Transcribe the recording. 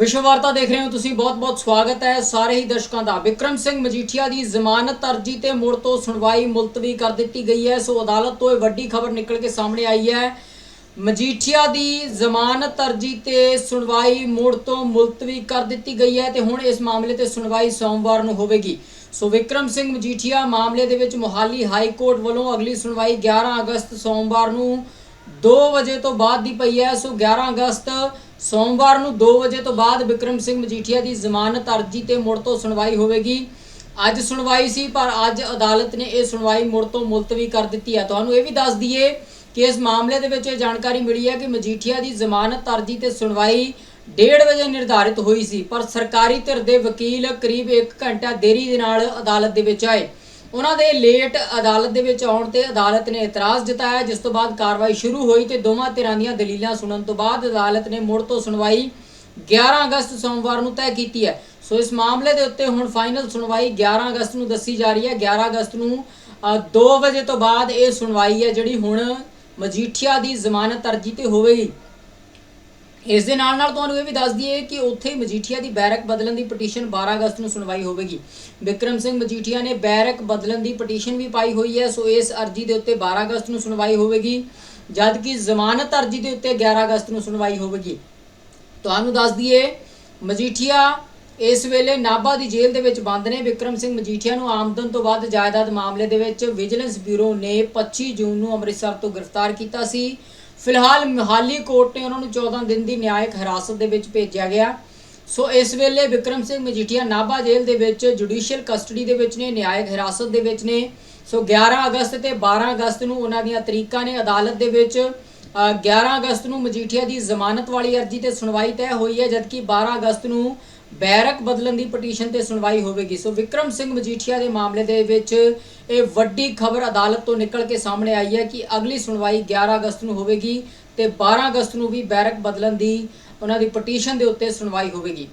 ਵਿਸ਼ਵ ਵਾਰਤਾ ਦੇਖ ਰਹੇ ਹੋ ਤੁਸੀਂ, ਬਹੁਤ-ਬਹੁਤ ਸਵਾਗਤ ਹੈ ਸਾਰੇ ਹੀ ਦਰਸ਼ਕਾਂ ਦਾ। ਵਿਕਰਮ ਸਿੰਘ ਮਜੀਠੀਆ ਦੀ ਜ਼ਮਾਨਤ ਅਰਜੀ ਤੇ ਮੁੜ ਤੋਂ ਸੁਣਵਾਈ ਮੁਲਤਵੀ ਕਰ ਦਿੱਤੀ ਗਈ ਹੈ। ਸੋ ਅਦਾਲਤ ਤੋਂ ਇਹ ਵੱਡੀ ਖਬਰ ਨਿਕਲ ਕੇ ਸਾਹਮਣੇ ਆਈ ਹੈ। ਮਜੀਠੀਆ ਦੀ ਜ਼ਮਾਨਤ ਅਰਜੀ ਤੇ ਸੁਣਵਾਈ ਮੁੜ ਤੋਂ ਮੁਲਤਵੀ ਕਰ ਦਿੱਤੀ ਗਈ ਹੈ ਤੇ ਹੁਣ ਇਸ ਮਾਮਲੇ ਤੇ ਸੁਣਵਾਈ ਸੋਮਵਾਰ ਨੂੰ ਹੋਵੇਗੀ। ਸੋ ਵਿਕਰਮ ਸਿੰਘ ਮਜੀਠੀਆ ਮਾਮਲੇ ਦੇ ਵਿੱਚ ਮੁਹਾਲੀ ਹਾਈ ਕੋਰਟ ਵੱਲੋਂ ਅਗਲੀ ਸੁਣਵਾਈ 11 ਅਗਸਤ ਸੋਮਵਾਰ ਨੂੰ 2 ਵਜੇ ਤੋਂ ਬਾਅਦ ਦੀ ਪਈ ਹੈ, ਸੋ 11 ਅਗਸਤ, ਸੋਮਵਾਰ ਨੂੰ 2 ਵਜੇ ਤੋਂ ਬਾਅਦ ਵਿਕਰਮ ਸਿੰਘ ਮਜੀਠੀਆ ਦੀ ਜ਼ਮਾਨਤ ਅਰਜੀ ਤੇ ਮੁੜ ਤੋਂ ਸੁਣਵਾਈ ਹੋਵੇਗੀ। ਅੱਜ ਸੁਣਵਾਈ ਸੀ, ਪਰ ਅੱਜ ਅਦਾਲਤ ਨੇ ਇਹ ਸੁਣਵਾਈ ਮੁੜ ਤੋਂ ਮੁਲਤਵੀ ਕਰ ਦਿੱਤੀ ਹੈ। ਤੁਹਾਨੂੰ ਇਹ ਵੀ ਦੱਸ ਦਈਏ ਕਿ ਇਸ ਮਾਮਲੇ ਦੇ ਵਿੱਚ ਇਹ ਜਾਣਕਾਰੀ ਮਿਲੀ ਹੈ ਕਿ ਮਜੀਠੀਆ ਦੀ ਜ਼ਮਾਨਤ ਅਰਜੀ ਤੇ ਸੁਣਵਾਈ 1:30 ਵਜੇ ਨਿਰਧਾਰਿਤ ਹੋਈ ਸੀ, ਪਰ ਸਰਕਾਰੀ ਧਿਰ ਦੇ ਵਕੀਲ ਕਰੀਬ 1 ਘੰਟਾ ਦੇਰੀ ਦੇ ਨਾਲ ਅਦਾਲਤ ਦੇ ਵਿੱਚ ਆਏ। ਉਹਨਾਂ ਦੇ ਲੇਟ ਅਦਾਲਤ ਦੇ ਵਿੱਚ ਆਉਣ ਤੇ ਅਦਾਲਤ ਨੇ ਇਤਰਾਜ਼ ਜਤਾਇਆ, ਜਿਸ ਤੋਂ ਬਾਅਦ ਕਾਰਵਾਈ ਸ਼ੁਰੂ ਹੋਈ ਤੇ ਦੋਵਾਂ ਧਿਰਾਂ ਦੀਆਂ ਦਲੀਲਾਂ ਸੁਣਨ ਤੋਂ ਬਾਅਦ ਅਦਾਲਤ ਨੇ ਮੁੜ ਤੋਂ ਸੁਣਵਾਈ 11 ਅਗਸਤ ਸੋਮਵਾਰ ਨੂੰ ਤੈਅ ਕੀਤੀ ਹੈ। ਸੋ ਇਸ ਮਾਮਲੇ ਦੇ ਉੱਤੇ ਹੁਣ ਫਾਈਨਲ ਸੁਣਵਾਈ 11 ਅਗਸਤ ਨੂੰ ਦੱਸੀ ਜਾ ਰਹੀ ਹੈ। 11 ਅਗਸਤ ਨੂੰ 2 ਵਜੇ ਤੋਂ ਬਾਅਦ ਇਹ ਸੁਣਵਾਈ ਹੈ ਜਿਹੜੀ ਹੁਣ ਮਜੀਠੀਆ ਦੀ ਜ਼ਮਾਨਤ ਅਰਜੀ ਤੇ ਹੋਵੇਗੀ। ਇਸ ਦੇ ਨਾਲ ਨਾਲ ਤੁਹਾਨੂੰ ਇਹ ਵੀ ਦੱਸ ਦਈਏ ਕਿ ਉੱਥੇ ਮਜੀਠੀਆ ਦੀ ਬੈਰਕ ਬਦਲਣ ਦੀ ਪਟੀਸ਼ਨ 12 ਅਗਸਤ ਨੂੰ ਸੁਣਵਾਈ ਹੋਵੇਗੀ। ਵਿਕਰਮ ਸਿੰਘ ਮਜੀਠੀਆ ਨੇ ਬੈਰਕ ਬਦਲਣ ਦੀ ਪਟੀਸ਼ਨ ਵੀ ਪਾਈ ਹੋਈ ਹੈ, ਸੋ ਇਸ ਅਰਜੀ ਦੇ ਉੱਤੇ 12 ਅਗਸਤ ਨੂੰ ਸੁਣਵਾਈ ਹੋਵੇਗੀ, ਜਦਕਿ ਜ਼ਮਾਨਤ ਅਰਜੀ ਦੇ ਉੱਤੇ 11 ਅਗਸਤ ਨੂੰ ਸੁਣਵਾਈ ਹੋਵੇਗੀ। ਤੁਹਾਨੂੰ ਦੱਸ ਦਈਏ, ਮਜੀਠੀਆ ਇਸ ਵੇਲੇ ਨਾਭਾ ਦੀ ਜੇਲ੍ਹ ਦੇ ਵਿੱਚ ਬੰਦ ਨੇ। ਵਿਕਰਮ ਸਿੰਘ ਮਜੀਠੀਆ ਨੂੰ ਆਮਦਨ ਤੋਂ ਵੱਧ ਜਾਇਦਾਦ ਮਾਮਲੇ ਦੇ ਵਿੱਚ ਵਿਜੀਲੈਂਸ ਬਿਊਰੋ ਨੇ 25 ਜੂਨ ਨੂੰ ਅੰਮ੍ਰਿਤਸਰ ਤੋਂ ਗ੍ਰਿਫਤਾਰ ਕੀਤਾ ਸੀ। ਫਿਲਹਾਲ ਮੁਹਾਲੀ ਕੋਰਟ ਨੇ ਉਹਨਾਂ ਨੂੰ 14 ਦਿਨ ਦੀ ਨਿਆਇਕ ਹਿਰਾਸਤ ਦੇ ਵਿੱਚ ਭੇਜਿਆ ਗਿਆ। ਸੋ ਇਸ ਵੇਲੇ ਵਿਕਰਮ ਸਿੰਘ ਮਜੀਠੀਆ ਨਾਭਾ ਜੇਲ੍ਹ ਦੇ ਵਿੱਚ ਜੁਡੀਸ਼ੀਅਲ ਕਸਟਡੀ ਦੇ ਵਿੱਚ ਨੇ ਨਿਆਇਕ ਹਿਰਾਸਤ ਦੇ ਵਿੱਚ ਨੇ। ਸੋ 11 ਅਗਸਤ ਤੇ 12 ਅਗਸਤ ਨੂੰ ਉਹਨਾਂ ਦੀਆਂ ਤਰੀਕਾਂ ਨੇ ਅਦਾਲਤ ਦੇ ਵਿੱਚ ਅ, 11 ਅਗਸਤ ਨੂੰ ਮਜੀਠੀਆ ਦੀ ਜ਼ਮਾਨਤ ਵਾਲੀ ਅਰਜੀ ਤੇ ਸੁਣਵਾਈ ਤੈਅ ਹੋਈ ਹੈ ਜਦਕਿ 12 ਅਗਸਤ ਨੂੰ ਬੈਰਕ ਬਦਲਣ ਦੀ ਪਟੀਸ਼ਨ ਤੇ ਸੁਣਵਾਈ ਹੋਵੇਗੀ। ਸੋ ਵਿਕਰਮ ਸਿੰਘ ਮਜੀਠੀਆ ਦੇ ਮਾਮਲੇ ਦੇ ਵਿੱਚ ਇਹ ਵੱਡੀ ਖਬਰ ਅਦਾਲਤ ਤੋਂ ਨਿਕਲ ਕੇ ਸਾਹਮਣੇ ਆਈ ਹੈ ਕਿ ਅਗਲੀ ਸੁਣਵਾਈ 11 ਅਗਸਤ ਨੂੰ ਹੋਵੇਗੀ ਤੇ 12 ਅਗਸਤ ਨੂੰ ਵੀ ਬੈਰਕ ਬਦਲਣ ਦੀ ਉਹਨਾਂ ਦੀ ਪਟੀਸ਼ਨ ਦੇ ਉੱਤੇ ਸੁਣਵਾਈ ਹੋਵੇਗੀ।